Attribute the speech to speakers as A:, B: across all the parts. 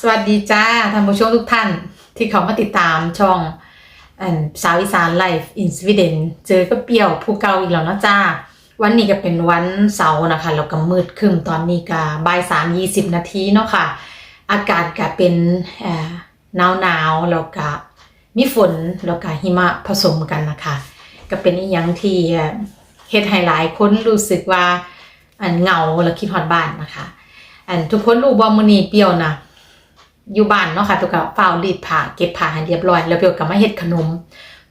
A: สวัสดีจ้าท่านผู้ชมทุกท่านที่เขามาติดตามช่องสาวอีสานไลฟ์อินสวีเดนเจอก็เปรี้ยวผู้เก่าอีกแล้วนะจ้า วันนี้ก็เป็นวันเสาร์นะคะแล้วก็มืดครึ้มตอนนี้ก็บ่ายสามยี่สิบนาทีเนาะค่ะ อากาศก็เป็นหนาวหนาวๆแล้วก็มีฝนแล้วก็หิมะผสมกันนะคะ ก็เป็นอีหยังที่เฮ็ดให้หลายคนรู้สึกว่าอันเหงาแล้วคิดฮอดบ้านนะคะ อันทุกคนรู้บ่มื้อนี้เปรี้ยวนะ อยู่บ้านเนาะค่ะตัวก็ฝ้ารีดผ้าเก็บผ้าให้เรียบร้อย แล้วเปียวก็มาเฮ็ดขนม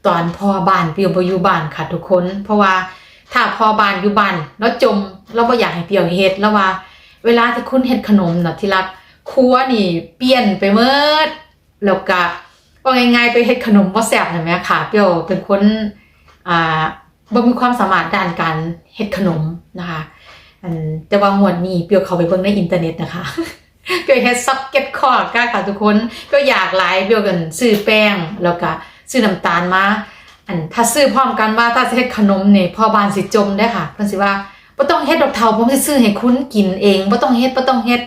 A: ตอนพ่อบ้านเปียวบ่อยู่บ้านค่ะทุกคน เพราะว่าถ้าพ่อบ้านอยู่บ้านแล้วจมเราบ่อยากให้เปียวเฮ็ดแล้วว่า เวลาที่คุณเฮ็ดขนมน่ะที่รักครัวนี่เปลี่ยนไปเมิดแล้วก็ว่าง่ายๆไปเฮ็ดขนมบ่แซ่บนั่นแหมค่ะเปียวเป็นคนอ่าบ่มีความสามารถด้านการเฮ็ดขนมนะคะอันแต่ว่างวดนี้เปียวเขาไปเบิ่งในอินเทอร์เน็ตนะคะ เปียเฮ็ดซ็อกเก็ตคอร์ดก็ค่ะทุกคนก็อยากหลายเปียวกันซื้อแป้งแล้วก็ซื้อน้ำตาลมาอันถ้าซื้อพร้อมกันว่าถ้าจะเฮ็ดขนมเนี่ยพ่อบานสิจมได้ค่ะเพิ่นสิว่าบ่ต้องเฮ็ดดอกเทาผมสิซื้อให้คุณกินเองบ่ต้องเฮ็ดบ่ต้องเฮ็ด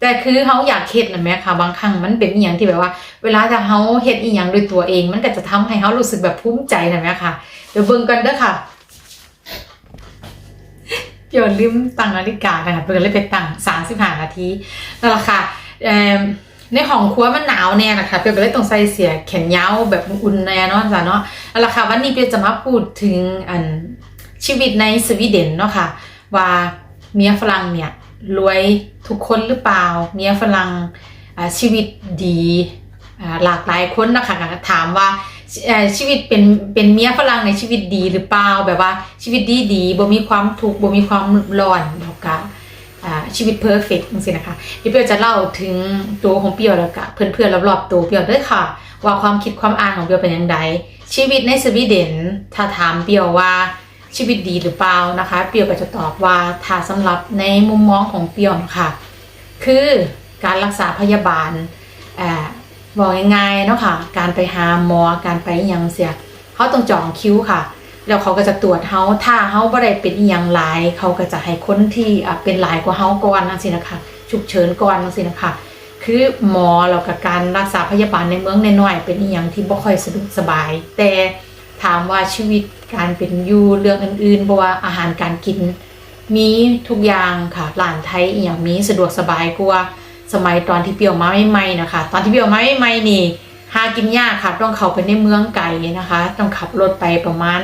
A: แต่คือเฮาอยากเฮ็ดนั่นแหมค่ะบางครั้งมันเป็นอีหยังที่แบบว่า เวลาถ้าเฮาเฮ็ดอีหยังด้วยตัวเอง มันก็จะทำให้เฮารู้สึกแบบภูมิใจนั่นแหมค่ะเดี๋ยวเบิ่งกันเด้อค่ะ เดี๋ยวลืมตั้งนาฬิกานะคะเพิ่นเลยไปตั้ง35นาทีนั่นแหละค่ะในห้องครัวมันหนาวแน่นะคะเปียวก็เลยต้องใส่เสียแขนยาวแบบอุ่นแน่นาะจ้ะเนาะเอาละค่ะวันนี้เปียวจะมาพูดถึงอันชีวิตในสวีเดนเนาะค่ะว่าเมียฝรั่งเนี่ยรวยทุกคนหรือเปล่า เมียฝรั่งชีวิตดีหลากหลายคนนะคะถามว่า ชีวิตเป็นเป็นเมียฝรั่งในชีวิตดีหรือเปล่าแบบว่าชีวิตดีดีบ่มีความทุกข์บ่มีความร้อนแล้วก็อ่าชีวิตเพอร์เฟกต์จังซี่นะคะเดี๋ยวเปียวจะเล่าถึงตัวของเปียวแล้วก็เพื่อนๆรอบๆตัวเปียวด้วยค่ะ ว่าความคิดความอ่านของเปียวเป็นยังไงชีวิตในสวีเดนถ้าถามเปียวว่าชีวิตดีหรือเปล่านะคะ เปียวก็จะตอบว่าถ้าสำหรับในมุมมองของเปียวนะคะคือการรักษาพยาบาลอ่า บอกง่ายๆเนาะค่ะ การไปหาหมอการไปยังเสียเขาต้องจองคิวค่ะ แล้วเขาก็จะตรวจเฮาถ้าเฮาบ่ได้เป็นอีหยังหลาย เขาก็จะให้คนที่เป็นหลายกว่าเฮาก่อนจังซี่นะคะฉุกเฉินก่อนจังซี่นะคะคือหมอแล้วก็การรักษาพยาบาลในเมืองน้อยๆเป็นอีหยังที่บ่ค่อยสะดวกสบาย แต่ถามว่าชีวิตการเป็นอยู่เรื่องอื่นๆบ่ว่าอาหารการกิน มีทุกอย่างค่ะร้านไทยอีหยังมีสะดวกสบายกว่า สมัยตอนที่เปียวมาใหม่ๆนะคะ ตอนที่เปียวมาใหม่ๆนี่หากินยากค่ะ ต้องเข้าไปในเมืองไกลนะคะ ต้องขับรถไปประมาณ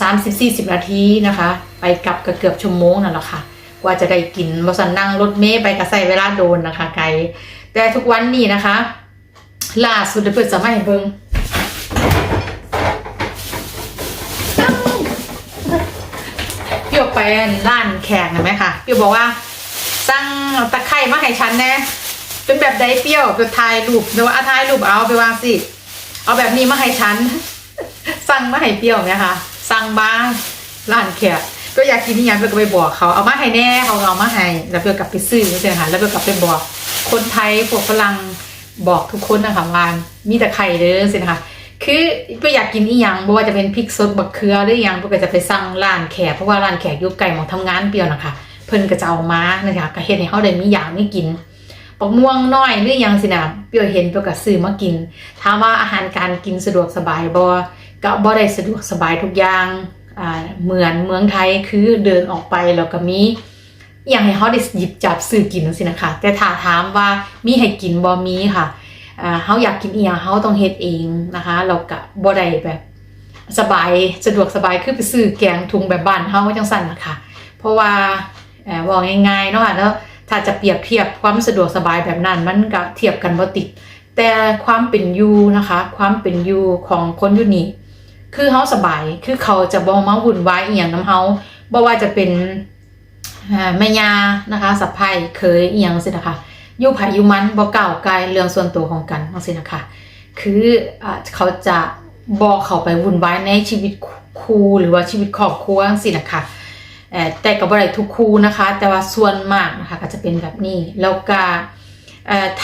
A: สามสิบสี่สิบนาทีนะคะ ไปกลับก็เกือบชั่วโมงนั่นแหละค่ะ กว่าจะได้กินบสันนั่งรถเมล์ไปก็ใส่เวลาโดนนะคะ ไกลแต่ทุกวันนี้นะคะล่าสุดเดี๋ยวเปิดสมัยเบิงเปียวไปร้านแข่งเห็นไหมคะเปียวบอกว่า สั่งตะไคร่มาให้ฉันแน่เป็นแบบไดเปรี้ยวไปถ่ายรูปเดี๋ยวว่าถ่ายรูปเอาไปวางสิ เอาแบบนี้มาให้ฉัน สั่งมาให้เปรี้ยวไหมคะสั่งบ้างร้านแขกก็อยากกินนี่ยังเปรี้ยวก็ไปบอกเขาเอามาให้แน่เขาเอามาให้แล้วเปรี้ยวกลับไปซื้อใช่ไหมคะแล้วเปรี้ยวกลับไปบอก คนไทยพวกฝรั่งบอกทุกคนนะคะว่ามีแต่ไข่เด้อสินะคะคือเปรี้ยวอยากกินอีหยังบ่ว่าจะเป็นพริกสดบักเขือหรืออยังเปรี้ยวก็จะไปสั่งร้านแขกเพราะว่าร้านแขกอยู่ไกลหมองทำงานเปรี้ยวนะคะ เพิ่นก็จะเอามานะคะก็เฮ็ดให้เฮาได้มีอย่างไม่กินปักม่วงน้อยหรือยังสินะเปรี้ยวเห็นเปียวก็ซื้อมากินถามว่าอาหารการกินสะดวกสบายบ่ก็บ่ได้สะดวกสบายทุกอย่างอ่าเหมือนเมืองไทยคือเดินออกไปแล้วก็มีอย่างให้เฮาได้หยิบจับซื้อกินจังซี่นะคะแต่ถ้าถามว่ามีให้กินบ่มีค่ะอ่าเฮาอยากกินอีหยังเฮาต้องเฮ็ดเองนะคะเราก็บ่ได้แบบสบายสะดวกสบายคือไปซื้อแกงถุงแบบบ้านเฮาจังซั่นนะคะเพราะว่า บอกง่ายๆเนาะค่ะแล้วถ้าจะเปรียบเทียบความสะดวกสบายแบบนั้น มันก็เทียบกันบ่ติด แต่ความเป็นอยู่นะคะ ความเป็นอยู่ของคนอยู่นี่คือเฮาสบายคือเขาจะบ่มาวุ่นวายอีหยังนํเฮาบ่ว่าจะเป็นแม่ยานะคะสะใภ้เคยอีหยังสินะคะอยู่ไผอยู่มันบ่ก้าวไกลเรื่องส่วนตัวของกันจังซี่นะคะ คืออ่าเขาจะบอกเขาไปวุ่นวายในชีวิตคู่หรือว่าชีวิตครอบครัวจังซี่นะคะ แต่ก็บ่ได้ทุกคู่นะคะ แต่ว่าส่วนมากนะคะก็จะเป็นแบบนี้ แล้วก็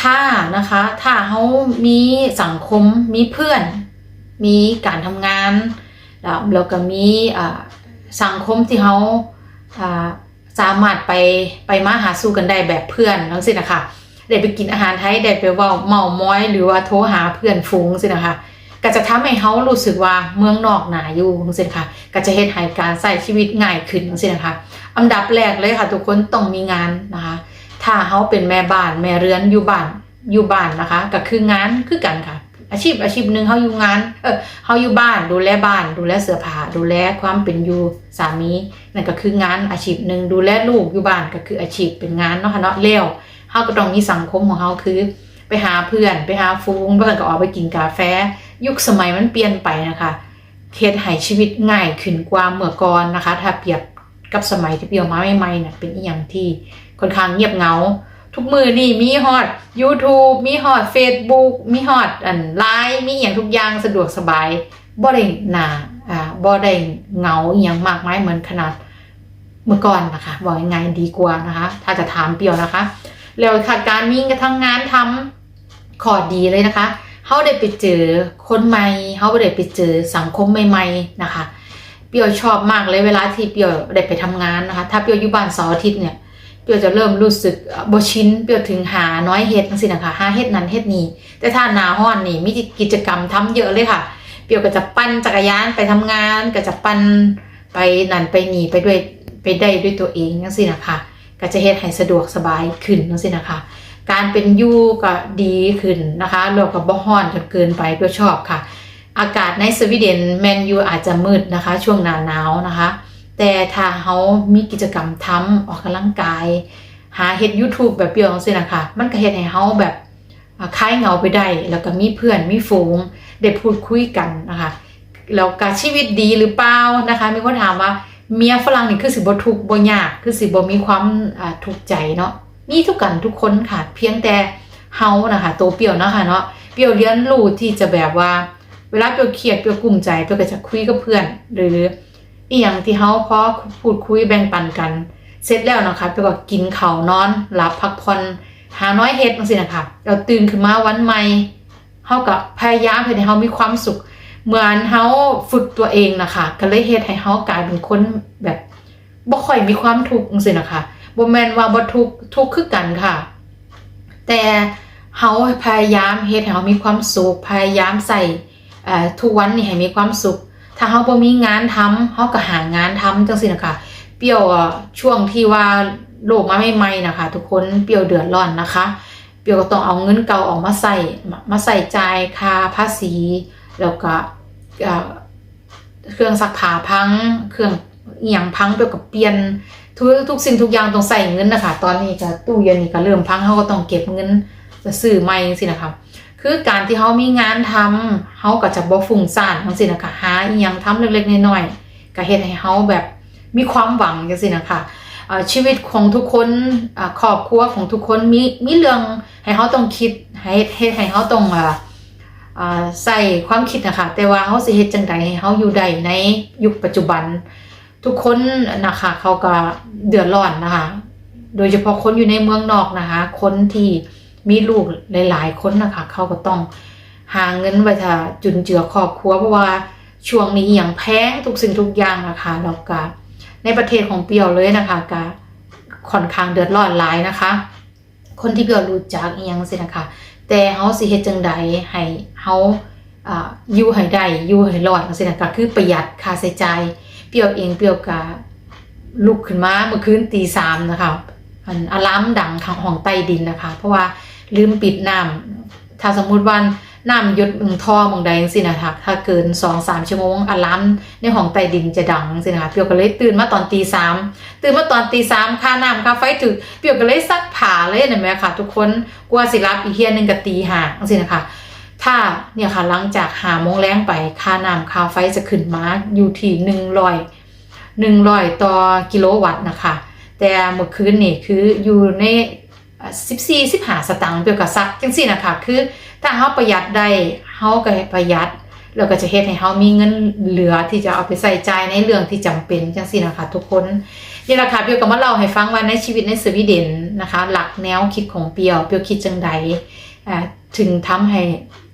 A: ถ้านะคะถ้าเขามีสังคมมีเพื่อน มีการทำงาน แล้วแล้วก็มีสังคมที่เขาสามารถไปไปมาหาสู่กันได้แบบเพื่อนทั้งสิ้นนะคะได้ไปกินอาหารไทยได้ไปว่าเมาม้อย หรือว่าโทรหาเพื่อนฟุ้งสินะคะ ก็จะทำให้เขารู้สึกว่าเมืองนอกหนาอยู่จังซี่ค่ะก็จะเฮ็ดให้การใช้ชีวิตง่ายขึ้นจังซี่นะคะ อันดับแรกเลยค่ะทุกคนต้องมีงานนะคะ ถ้าเขาเป็นแม่บ้านแม่เรือนอยู่บ้านอยู่บ้านนะคะ ก็คืองานคือกันค่ะ อาชีพอาชีพหนึ่งเขาอยู่งานเออเขาอยู่บ้านดูแลบ้าน ดูแลเสื้อผ้าดูแลความเป็นอยู่สามีนั่นก็คืองานอาชีพหนึ่งดูแลลูกอยู่บ้านก็คืออาชีพเป็นงานเนาะค่ะเนาะแล้วเขาก็ต้องมีสังคมของเขาคือ ไปหาเพื่อนไปหาฟูงเพื่อนก็ออกไปกินกาแฟ ยุคสมัยมันเปลี่ยนไปนะคะเฮ็ดให้ชีวิตง่ายขึ้นกว่าเมื่อก่อนนะคะ ถ้าเปรียบกับสมัยที่เปียวมาใหม่ๆเนี่ยเป็นอีหยังที่ค่อนข้างเงียบเงา ทุกมือนี่มีฮอด YouTube มีฮอด Facebook มีฮอดอันไลน์มีอย่างทุกอย่างสะดวกสบายบ่ได้หนาอ่าบ่ได้เงาอหย่างมากมายเหมือนขนาดเมื่อก่อนนะคะบอกยังไงดีกว่านะคะ ถ้าจะถามเปียวนะคะ แล้วค่ะการมีกระทั่งงานทำขอดีเลยนะคะ เขาได้ไปเจอคนใหม่เขาได้ไปเจอสังคมใหม่ๆนะคะ เปียวชอบมากเลยเวลาที่เปียวได้ไปทำงานนะคะ ถ้าเปียวอยู่บ้านเสาร์อาทิตย์เนี่ยเปียวจะเริ่มรู้สึกบชินเปียวถึงหาน้อยเฮ็ดจังซี่นะคะหาเฮ็ดนั้นเฮ็ดนี้ แต่ถ้านาห้อนนี่มีกิจกรรมทำเยอะเลยค่ะ เปียวก็จะปั่นจักรยานไปทำงาน ก็จะปั่นไปนั่นไปนี่ไปด้วยไปได้ด้วยตัวเองจังซี่นะคะก็จะเฮ็ดให้สะดวกสบายขึ้นจังซี่นะคะ การเป็นอยู่ก็ดีขึ้นนะคะแล้วก็บ่ฮ้อนจนเกินไปเปียวชอบค่ะ อากาศในสวีเดนแมนยูอาจจะมืดนะคะ ช่วงหน้าหนาวนะคะ แต่ถ้าเขามีกิจกรรมทำออกกำลังกาย หาเฮ็ด YouTube แบบเปียวจังซี่นะคะมันก็เฮ็ดให้เขาแบบคลายเหงาไปได้ แล้วก็มีเพื่อนมีฝูงได้พูดคุยกันนะคะแล้วก็ชีวิตดีหรือเปล่านะคะ มีคนถามว่าเมียฝรั่งนี่คือสิบ่ทุกบ่ยากคือสิบ่มีความทุกข์ใจเนาะ มีทุกกันทุกคนค่ะ เพียงแต่เฮานะคะตัวเปียวนะค่ะเนาะเปียวเรียนรู้ที่จะแบบว่า เวลาเปียวเครียดเปียวกลุ้มใจเปียวก็จะคุยกับเพื่อน หรืออีหยังที่เฮาพอพูดคุยแบ่งปันกัน เสร็จแล้วนะคะเปียวก็กินข้าวนอนหลับพักผ่อนหาน้อยเฮ็ดจังซี่นะคะเราตื่นขึ้นมาวันใหม่เฮาก็พยายามให้เฮามีความสุข เหมือนเฮาฝึกตัวเองนะคะ ก็เลยเฮ็ดให้เฮากลายเป็นคนแบบบ่ค่อยมีความทุกข์จังซี่นะคะ บ่แม่นว่าบ่ทุกทุกคือกันค่ะ แต่เฮาพยายามเฮ็ดให้เฮามีความสุขพยายามใส่เอ่อทุกวันนี่ให้มีความสุข ถ้าเฮาบ่มีงานทำเฮาก็หางานทำจังซี่นะคะเปรี้ยวช่วงที่ว่าโลกมาใหม่ๆนะคะ ทุกคนเปรี้ยวเดือดร้อนนะคะ เปรี้ยวก็ต้องเอาเงินเก่าออกมาใส่มาใส่จ่ายค่าภาษี แล้วก็เอ่อเครื่องซักผ้าพัง เครื่องอหย่างพังเปรี้ยวกับเปลี่ยน ทุกทุกสิ่งทุกอย่างต้องใส่เงินนะคะ ตอนนี้ก็ตู้เย็นนี่ก็เริ่มพังเขาก็ต้องเก็บเงินจะซื้อใหม่สินะคะคือการที่เขามีงานทำเขาก็จะบ่ฟุ้งซ่านจังซี่นะคะหาอีหยังทำเล็กๆน้อยๆก็เฮ็ดให้เขาแบบมีความหวังจังซี่นะคะเอ่อชีวิตของทุกคนครอบครัวของทุกคนมีมีเรื่องให้เขาต้องคิดให้เฮ็ดให้เขาต้องใส่ความคิดนะคะแต่ว่าเขาสิเฮ็ดจังใดให้เขาอยู่ได้ในยุคปัจจุบัน ทุกคนนะคะเขาก็เดือดร้อนนะคะ โดยเฉพาะคนอยู่ในเมืองนอกนะคะ คนที่มีลูกหลาย ๆ คนนะคะเขาก็ต้องหาเงินไว้ถ้าจุนเจือครอบครัวเพราะว่าช่วงนี้อย่างแพงทุกสิ่งทุกอย่างนะคะแล้วก็ในประเทศของเปียวเลยนะคะก็ค่อนข้างเดือดร้อนหลายนะคะ คนที่เปียวรู้จักอีหยังสินะคะ แต่เฮาสิเฮ็ดจังใดให้เฮาอ่าอยู่ให้ได้อยู่ให้รอดจังซี่นะก็คือประหยัดค่าใช้จ่าย เปียวเองเปียวก็ลุกขึ้นมาเมื่อคืนตีสามนะคะอันอะลามดังทางห้องใต้ดินนะคะ เพราะว่าลืมปิดน้ำถ้าสมมุติว่าน้ำยดมึงท่อมึงใดจังซี่นะคะถ้าเกิน2องสามชั่วโมงอะลามในห้องใต้ดินจะดังจังซี่นะคะเปียวก็เลยตื่นมาตอนตีสามตื่นมาตอนตีสามค่าน้ำค่าไฟถึงเปียวก็เลยซักผ้าเลยเห็นไหมคะทุกคนกลัวสิรับอีกเทียหนึงก็ตีห้างซี่นะคะ ถ้าเนี่ยค่ะหลังจากหาโมงแรงไปค่าน้ำค่าไฟจะขึ้นมาอยู่ที่หนึ่งร้อยหนึ่งร้อยต่อกิโลวัตต์นะคะ แต่เมื่อคืนนี่คืออยู่ในสิบสี่สิบห้าสตางค์เปียวกับซักจังสี่นะคะคือถ้าเฮาประหยัดได้เฮาก็ประหยัดแล้วก็จะเฮ็ดให้เฮามีเงินเหลือที่จะเอาไปใส่ใจในเรื่องที่จำเป็นจังสี่นะคะทุกคนนี่แหละค่ะเปียวก็มาเล่าให้ฟังว่าในชีวิตในสวีเดนนะคะ หลักแนวคิดของเปียวเปียวคิดจังใดถึงทำให้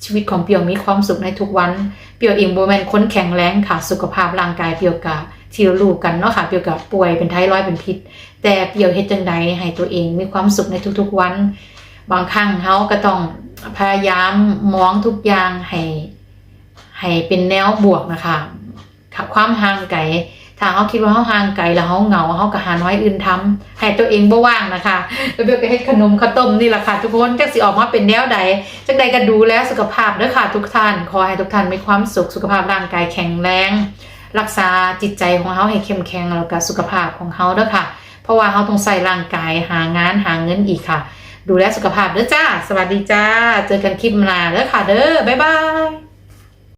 A: ชีวิตของเปียวมีความสุขในทุกวัน เปียวเองโบแมนค้นแข็งแรงค่ะ สุขภาพร่างกายเปียวกะที่รารู้กันเนาะค่ะเปียวกะป่วยเป็นไทรอยด์เป็นพิษ แต่เปียวเฮ็ดจังใดให้ตัวเองมีความสุขในทุกๆวัน บางครั้งเฮาก็ต้องพยายามมองทุกอย่างให้ให้เป็นแนวบวกนะคะความห่างไกล ถ้าเฮาคิดว่าเฮาห่างไกลแล้วเฮาเหงาเฮาก็หาน้อยอื่นทำให้ตัวเองบ่ว่างนะคะแล้วเบลก็เฮ็ดขนมข้าวต้มนี่แหละค่ะทุกคนจักสิออกมาเป็นแนวใดจังใดก็ดูแลสุขภาพเด้อค่ะทุกท่าน ขอให้ทุกท่านมีความสุขสุขภาพร่างกายแข็งแรง รักษาจิตใจของเฮาให้เข้มแข็งแล้วก็สุขภาพของเฮาเด้อค่ะ เพราะว่าเฮาต้องใส่ร่างกายหางานหาเงินอีกค่ะ ดูแลสุขภาพเด้อจ้า สวัสดีจ้า เจอกันคลิปหน้าเด้อค่ะเด้อบ๊ายบาย